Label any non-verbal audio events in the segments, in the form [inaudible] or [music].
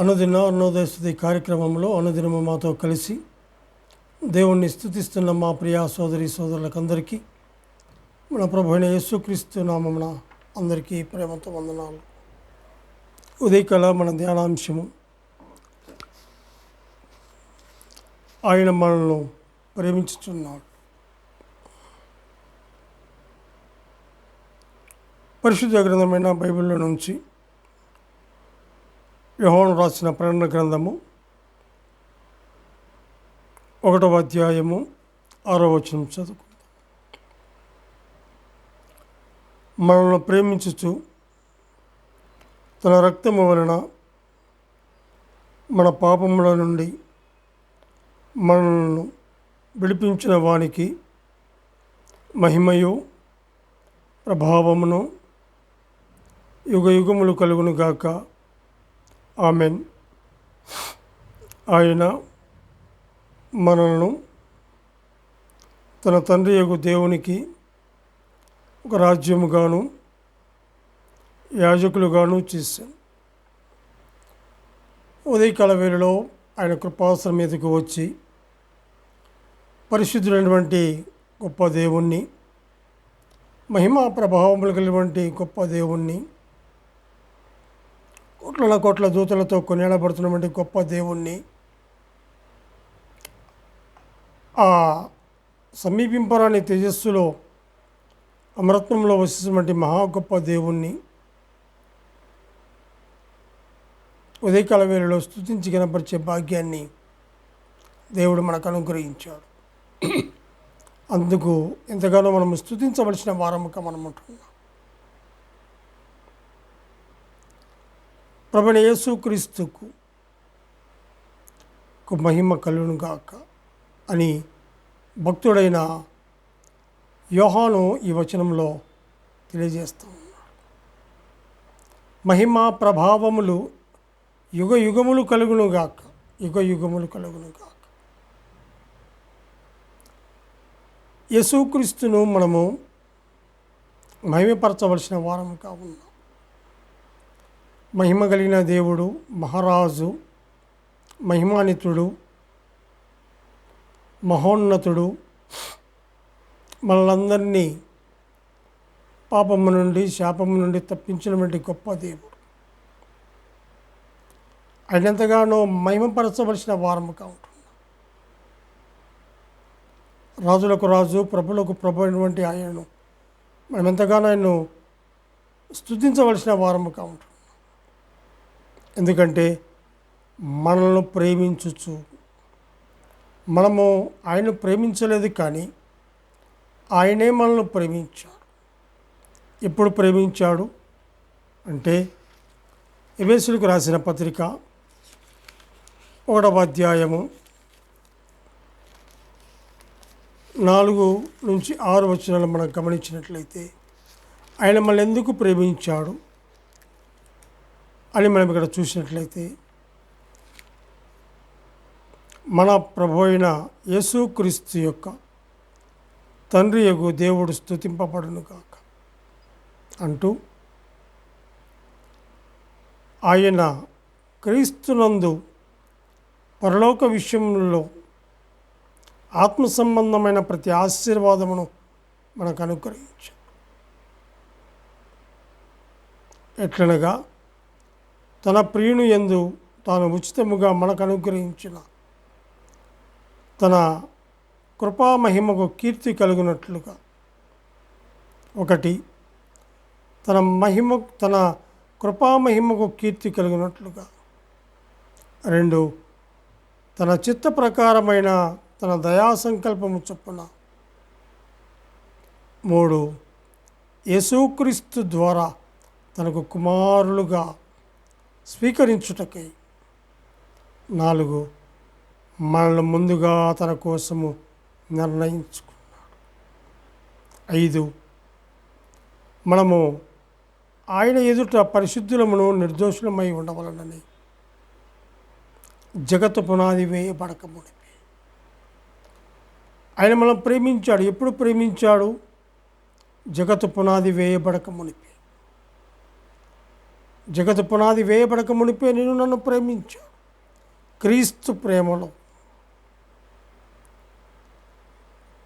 అనుదిన అరుణోదయస్థుతి కార్యక్రమంలో అనుదినము మాతో కలిసి దేవుణ్ణి స్థుతిస్తున్న మా ప్రియా సోదరి సోదరులకందరికీ మన ప్రభు అయిన యేసుక్రీస్తు నామమున అందరికీ ప్రేమతో వందనాలు. ఉదయకళ మన ధ్యానాంశము. ఆయన మనల్ని ప్రేమించుచున్నాడు. పరిశుద్ధ గ్రంథమైన బైబిల్లో నుంచి యహోను రాసిన ప్రేరణ గ్రంథము ఒకటవ అధ్యాయము ఆరో వచనం చదువుకుందాం. మనల్ని ప్రేమించుచు తన రక్తము వలన మన పాపముల నుండి మనల్ని విడిపించిన వానికి మహిమయు ప్రభావమును యుగ యుగములు కలుగును గాక ఆమెన్. ఆయన మనలను తన తండ్రి యొక్క దేవునికి ఒక రాజ్యముగాను యాజకులుగాను చేశాను ఉదయకాల వేళలో ఆయన కృపాసనం మీదకు వచ్చి పరిశుద్ధులైనటువంటి గొప్ప దేవుణ్ణి మహిమా ప్రభావములు కలిగినటువంటి గొప్ప దేవుణ్ణి కోట్ల కోట్ల దూతలతో కొనేళబడుతున్నటువంటి గొప్ప దేవుణ్ణి ఆ సమీపింపరాని తేజస్సులో అమరత్వంలో వసిస్తున్నటువంటి మహా గొప్ప దేవుణ్ణి ఉదయకాల వేళలో స్థుతించి కనపరిచే భాగ్యాన్ని దేవుడు మనకు అనుగ్రహించాడు. [clears throat] అందుకు ఎంతగానో మనం స్థుతించవలసిన వారముగా మనం ఉంటున్నాం. ప్రభుణ యేసుక్రీస్తుకు మహిమ కలుగును గాక అని భక్తుడైన యోహాను ఈ వచనంలో తెలియజేస్తూ ఉన్నాడు. మహిమ ప్రభావములు యుగ యుగములు కలుగును గాక యుగ యుగములు కలుగును గాక. యేసుక్రీస్తును మనము మహిమపరచవలసిన వారం కావున్నాం మహిమ కలిగిన దేవుడు మహారాజు మహిమానితుడు మహోన్నతుడు మనలందరినీ పాపము నుండి శాపము నుండి తప్పించినటువంటి గొప్ప దేవుడు. ఆయనంతగానో మహిమపరచవలసిన వారముగా ఉంటుంది రాజులకు రాజు ప్రభులకు ప్రభు అయినటువంటి ఆయనను మనం ఎంతగానో ఆయన్ను స్థుతించవలసిన వారముగా ఉంటుంది ఎందుకంటే మనల్ని ప్రేమించచ్చు. మనము ఆయన ప్రేమించలేదు కానీ ఆయనే మనల్ని ప్రేమించాడు. ఎప్పుడు ప్రేమించాడు? అంటే ఎవేసులకు రాసిన పత్రిక ఒకటవ అధ్యాయము నాలుగు నుంచి ఆరు వచనాలు మనం గమనించినట్లయితే ఆయన మనల్ని ఎందుకు ప్రేమించాడు? అని మనం ఇక్కడ చూసినట్లయితే మన ప్రభు అయిన యేసుక్రీస్తు యొక్క తండ్రి యొక్క దేవుడు స్థుతింపబడును కాక అంటూ ఆయన క్రీస్తునందు పరలోక విషయంలో ఆత్మ సంబంధమైన ప్రతి ఆశీర్వాదమును మనకు అనుగ్రహించాడు. ఎట్లనగా తన ప్రియుని ఎందు తాను ఉచితముగా మనకు అనుగ్రహించిన. తన కృపామహిమకు కీర్తి కలుగునట్లుగా. ఒకటి తన మహిమ తన కృపామహిమకు కీర్తి కలిగినట్లుగా. రెండు తన చిత్త ప్రకారమైన తన దయా సంకల్పము చొప్పున. మూడు యేసుక్రీస్తు ద్వారా తనకు కుమారులుగా స్వీకరించుటకై నాలుగు మనల్ని ముందుగా తన కోసము నిర్ణయించుకున్నాడు. ఐదు మనము ఆయన ఎదుట పరిశుద్ధులమును నిర్దోషులమై ఉండవలనని జగత్ పునాది వేయబడక మునిపి. ఆయన మనం ప్రేమించాడు. ఎప్పుడు ప్రేమించాడు? జగత్ పునాది వేయబడక మునిపి. జగత పునాది వేయబడక మునిపే నేను నన్ను ప్రేమించాడు క్రీస్తు ప్రేమలో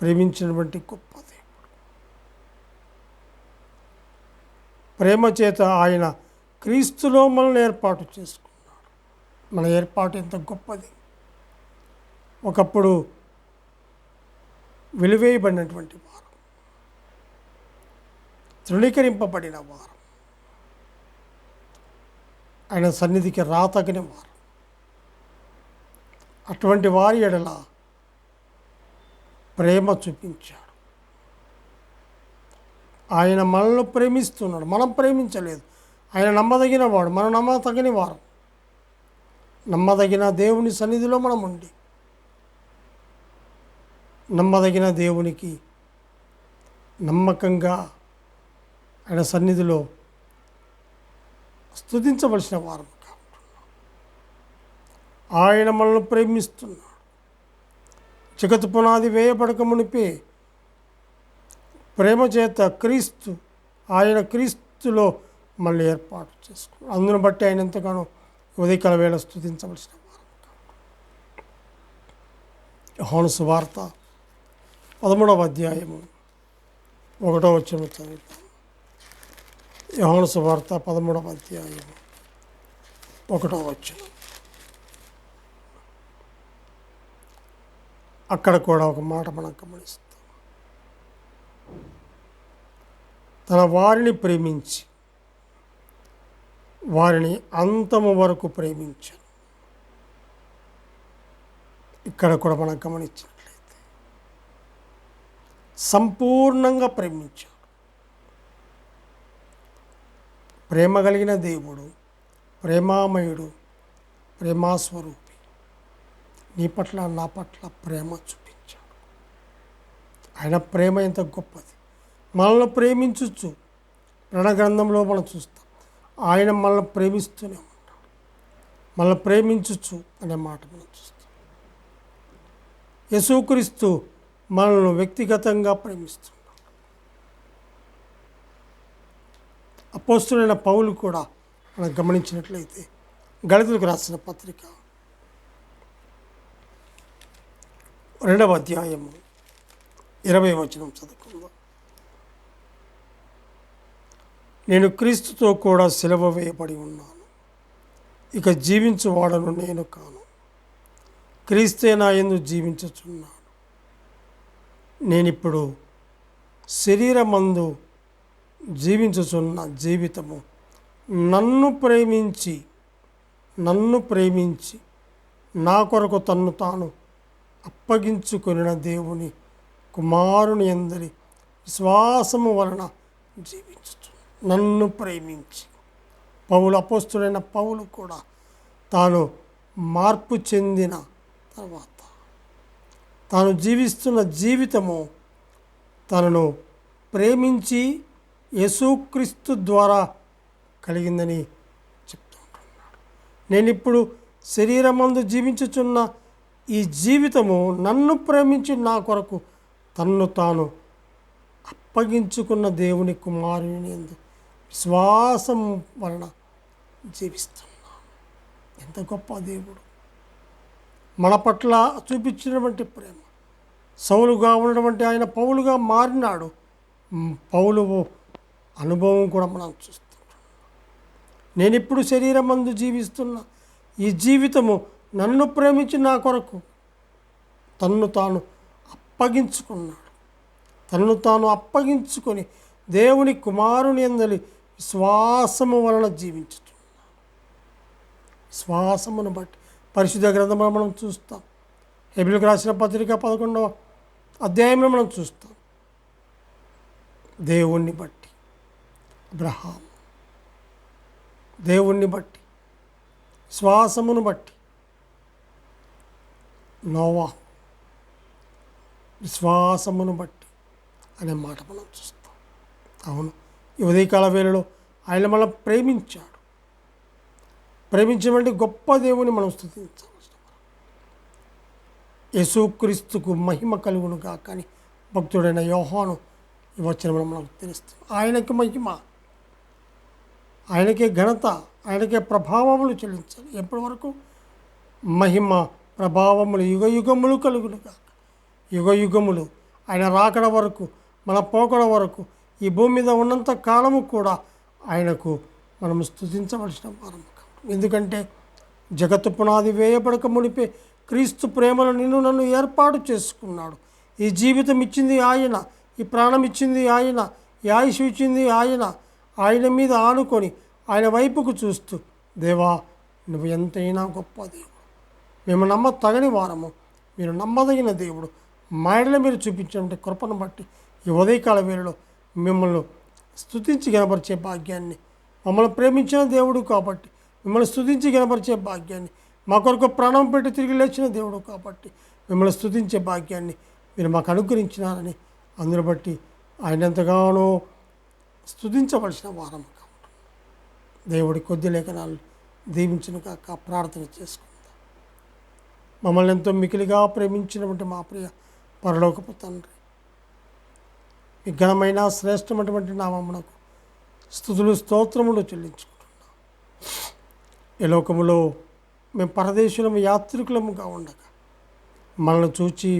ప్రేమించినటువంటి గొప్ప దేవుడు. ప్రేమ చేత ఆయన క్రీస్తులో మనల్ని ఏర్పాటు చేసుకున్నాడు. మన ఏర్పాటు ఎంత గొప్పది. ఒకప్పుడు వెలివేయబడినటువంటి వారు. తృణీకరింపబడిన వారు. ఆయన సన్నిధికి రాతగని వారు అటువంటి వారి ఎడల ప్రేమ చూపించాడు. ఆయన మనల్ని ప్రేమిస్తున్నాడు. మనం ప్రేమించలేదు. ఆయన నమ్మదగిన వాడు. మనం నమ్మతగని వారు. నమ్మదగిన దేవుని సన్నిధిలో మనం ఉండి నమ్మదగిన దేవునికి నమ్మకంగా ఆయన సన్నిధిలో స్థుతించవలసిన వారం ఆయన మనల్ని ప్రేమిస్తున్నాడు. జగత్ పునాది వేయబడక మునిపే ప్రేమ చేత క్రీస్తు ఆయన క్రీస్తులో మళ్ళీ ఏర్పాటు చేసుకున్నాడు. అందును బట్టి ఆయన ఎంతగానో ఉదయకాల వేళ స్థుతించవలసిన వారు యోహాను సువార్త పదమూడవ అధ్యాయము ఒకటో వచ్చిన చదువుతాం. యోహాను సువార్త పదమూడవ అధ్యాయం ఒకటో వచ్చిన అక్కడ కూడా ఒక మాట మనం గమనిస్తాం. తన వారిని ప్రేమించి వారిని అంతము వరకు ప్రేమించాను. ఇక్కడ కూడా మనం గమనించినట్లయితే సంపూర్ణంగా ప్రేమించాను. ప్రేమ కలిగిన దేవుడు ప్రేమామయుడు ప్రేమాస్వరూపి. నీ పట్ల నా పట్ల ప్రేమ చూపించాడు. ఆయన ప్రేమ ఎంత గొప్పది. మనల్ని ప్రేమించచ్చు రణగ్రంథంలో మనం చూస్తాం. ఆయన మనల్ని ప్రేమిస్తూనే ఉంటాడు. మనల్ని ప్రేమించచ్చు అనే మాట మనం చూస్తాం. యశూక్రీస్తు మనల్ని వ్యక్తిగతంగా ప్రేమిస్తుంది అపోస్తులైన పౌలు కూడా మనం గమనించినట్లయితే గళితులకు రాసిన పత్రిక రెండవ అధ్యాయము ఇరవై వచనం చదువుకుందాం. నేను క్రీస్తుతో కూడా సెలవు వేయబడి ఉన్నాను. ఇక జీవించువాడను నేను కాను. క్రీస్తే నా ఎందు జీవించుచున్నాను నేనిప్పుడు శరీరమందు జీవించుచున్న జీవితము. నన్ను ప్రేమించి నన్ను ప్రేమించి నా కొరకు తన్ను తాను అప్పగించుకొనిన దేవుని కుమారుని అందరి విశ్వాసము వలన జీవించు నన్ను ప్రేమించి. పౌలు అపోస్తుడైన పౌలు కూడా తాను మార్పు చెందిన తర్వాత తాను జీవిస్తున్న జీవితము తనను ప్రేమించి యేసుక్రీస్తు ద్వారా కలిగిందని చెప్తూ ఉంటున్నాడు నేను ఇప్పుడు శరీరమందు జీవించుచున్న ఈ జీవితము నన్ను ప్రేమించి నా కొరకు తన్ను తాను అప్పగించుకున్న దేవుని కుమారుని ఎందు విశ్వాసం వలన జీవిస్తున్నాను. ఎంత గొప్ప దేవుడు. మన పట్ల చూపించినటువంటి ప్రేమ. సౌలుగా ఉన్నటువంటి ఆయన పౌలుగా మారినాడు. పౌలు అనుభవం కూడా మనం చూస్తున్నాం నేను ఇప్పుడు శరీరం మందు జీవిస్తున్న ఈ జీవితము నన్ను ప్రేమించి నా కొరకు తన్ను తాను అప్పగించుకున్నాడు. తన్ను తాను అప్పగించుకొని దేవుని కుమారుని అందలి విశ్వాసము వలన జీవించుతున్నాడు. విశ్వాసమును బట్టి పరిశుద్ధ గ్రంథంలో మనం చూస్తాం. హెబిల్కి రాసిన పత్రిక పదకొండవ అధ్యాయంలో మనం చూస్తాం. దేవుణ్ణి బట్టి. అబ్రహాం దేవుణ్ణి బట్టి శ్వాసమును బట్టి నోవా విశ్వాసమును బట్టి అనే మాట మనం చూస్తాం. అవును. ఉదయకాల వేళలో ఆయన మనం ప్రేమించాడు. ప్రేమించమంటే గొప్ప దేవుని మనం స్థుతించాలి. యేసుక్రీస్తుకు మహిమ కలుగును కానీ భక్తుడైన యోహాను ఈ వచ్చిన మనం తెలుస్తుంది ఆయనకి మహిమ. ఆయనకే ఘనత ఆయనకే ప్రభావములు చెల్లించాలి. ఎప్పటి వరకు? మహిమ ప్రభావములు యుగ యుగములు కలుగునుగా యుగ యుగములు ఆయన రాకడ వరకు మన పోకడ వరకు ఈ భూమి మీద ఉన్నంత కాలము కూడా ఆయనకు మనం స్తుతించవలసిన వారం ఎందుకంటే జగత్తు పునాది వేయబడక మునిపే క్రీస్తు ప్రేమను నిన్ను నన్ను ఏర్పాటు చేసుకున్నాడు. ఈ జీవితం ఇచ్చింది ఆయన ఈ ప్రాణం ఇచ్చింది ఆయన ఈ ఆయుష్ ఇచ్చింది ఆయన ఆయన మీద ఆనుకొని ఆయన వైపుకు చూస్తూ దేవా నువ్వు ఎంతైనా గొప్ప దేవుడు. మేము నమ్మ తగని వారము. మీరు నమ్మదగిన దేవుడు. మాయడలో మీరు చూపించినటువంటి కృపను బట్టి ఈ ఉదయకాల వేళలో మిమ్మల్ని స్థుతించి గనపరిచే భాగ్యాన్ని మమ్మల్ని ప్రేమించిన దేవుడు కాబట్టి మిమ్మల్ని స్థుతించి గనపరిచే భాగ్యాన్ని మా కొరకు ప్రాణం పెట్టి తిరిగి లేచిన దేవుడు కాబట్టి మిమ్మల్ని స్థుతించే భాగ్యాన్ని మీరు మాకు అనుగ్రహించినారని అందును బట్టి ఆయన ఎంతగానో స్థుతించవలసిన వారం దేవుడి కొద్ది లేఖనాలు దీవించిన కాక ప్రార్థన చేసుకుందాం. మమ్మల్ని ఎంతో మికిలిగా ప్రేమించినటువంటి మా ప్రియ పరలోకపు తండ్రి మీ ఘనమైన శ్రేష్టమైనటువంటి నామమునకు స్థుతులు స్తోత్రములు చెల్లించుకుంటున్నాం. ఈ లోకములో మేము పరదేశులము యాత్రికులముగా ఉండగా మనల్ని చూచి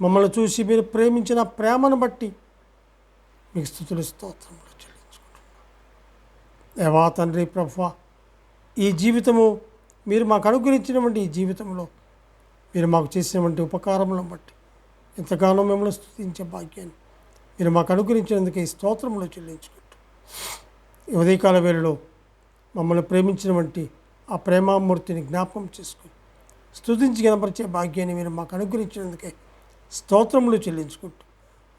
మమ్మల్ని చూసి మీరు ప్రేమించిన ప్రేమను బట్టి మీకు స్థుతులు స్తోత్రములు చెల్లించుకుంటున్నాం. ఏవా తండ్రి ప్రభు ఈ జీవితము మీరు మాకు అనుగ్రహించినటువంటి ఈ జీవితంలో మీరు మాకు చేసినటువంటి ఉపకారములను బట్టి ఎంతగానో మిమ్మల్ని స్థుతించే భాగ్యాన్ని మీరు మాకు అనుగ్రహించినందుకు ఈ స్తోత్రములు చెల్లించుకుంటూ ఉదయకాల వేళలో మమ్మల్ని ప్రేమించినటువంటి ఆ ప్రేమామూర్తిని జ్ఞాపకం చేసుకుని స్థుతించి కనపరిచే భాగ్యాన్ని మీరు మాకు అనుగ్రహించినందుకే స్తోత్రములు చెల్లించుకుంటూ